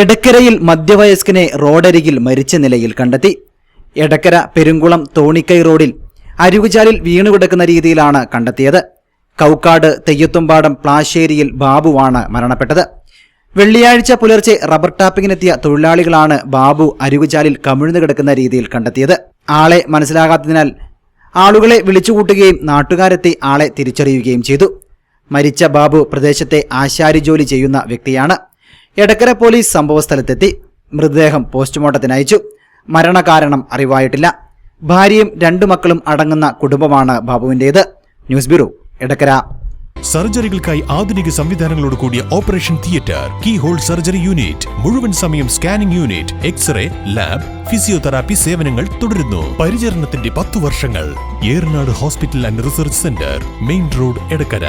എടക്കരയിൽ മധ്യവയസ്കനെ റോഡരികിൽ മരിച്ച നിലയിൽ കണ്ടെത്തി. എടക്കര പെരുങ്കുളം തോണിക്കൈ റോഡിൽ അരുകുചാലിൽ വീണുകിടക്കുന്ന രീതിയിലാണ് കണ്ടെത്തിയത്. കൗക്കാട് തെയ്യത്തുംപാടം പ്ലാശ്ശേരിയിൽ ബാബുവാണ് മരണപ്പെട്ടത്. വെള്ളിയാഴ്ച പുലർച്ചെ റബ്ബർ ടാപ്പിങ്ങിനെത്തിയ തൊഴിലാളികളാണ് ബാബു അരുകുചാലിൽ കമിഴ്ന്നു കിടക്കുന്ന രീതിയിൽ കണ്ടെത്തിയത്. ആളെ മനസ്സിലാകാത്തതിനാൽ ആളുകളെ വിളിച്ചുകൂട്ടുകയും നാട്ടുകാരെത്തി ആളെ തിരിച്ചറിയുകയും ചെയ്തു. മരിച്ച ബാബു പ്രദേശത്തെ ആശാരി ജോലി ചെയ്യുന്ന വ്യക്തിയാണ്. എടക്കര പോലീസ് സംഭവസ്ഥലത്തെത്തി. മൃതദേഹം പോസ്റ്റ്മോർട്ടത്തിന് അയച്ചു. മരണകാരണം അറിവായിട്ടില്ല. ഭാര്യയും രണ്ടു മക്കളും അടങ്ങുന്ന കുടുംബമാണ് ബാബുവിന്റേത്. News bureau Edakkara. സർജറികൾക്കായി ആധുനിക സംവിധാനങ്ങളോട് കൂടിയ operation theatre keyhole surgery unit മുഴുവൻ സമയം scanning unit x-ray lab physiotherapy സേവനങ്ങൾ തുടരുന്നു. പരിചരണത്തിന്റെ പത്തു വർഷങ്ങൾ. Eranad hospital and research centre main road Edakkara.